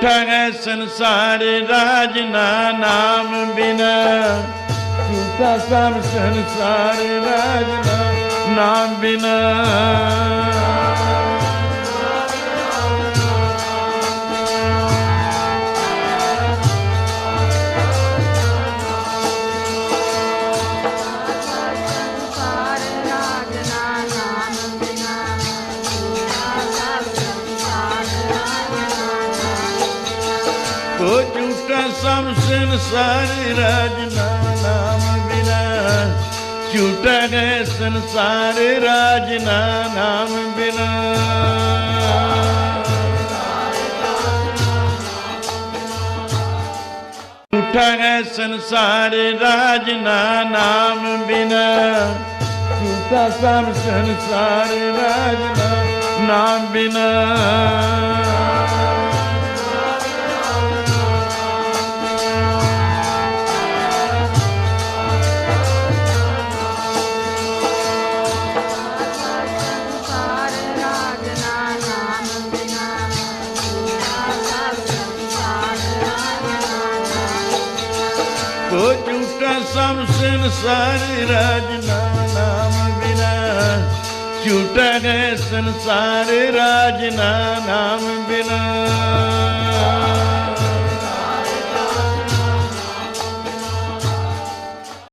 ਝੂਠਾ ਸੰਸਾਰ ਰਾਜ ਨਾ ਨਾਮ ਬਿਨਾ। ਝੂਠਾ ਸਭ ਸੰਸਾਰ ਰਾਜ ਨਾ ਨਾਮ ਬਿਨਾ। ਨਾਮ ਉਹ ਝੂਠਾ ਸਭ ਸੰਸਾਰ ਰਾਜ ਨਾਮ ਬਿਨਾ। ਝੂਠਾ ਹੈ ਸੰਸਾਰ ਰਾਜ ਨਾਮ ਬਿਨਾ। ਝੂਠਾ ਹੈ ਸੰਸਾਰ ਰਾਜ ਨਾਮ ਬਿਨਾ। ਝੂਠਾ ਸਭ ਸੰਸਾਰ ਰਾਜ ਨਾਮ ਬਿਨਾ। ਨਾਮ ਉਹ ਝੂਠਾ ਸਭ ਸੰਸਾਰ ਰਾਜ ਨਾਮ ਬਿਨਾ। ਝੂਠਾ ਹੈ ਸੰਸਾਰ ਰਾਜ ਨਾਮ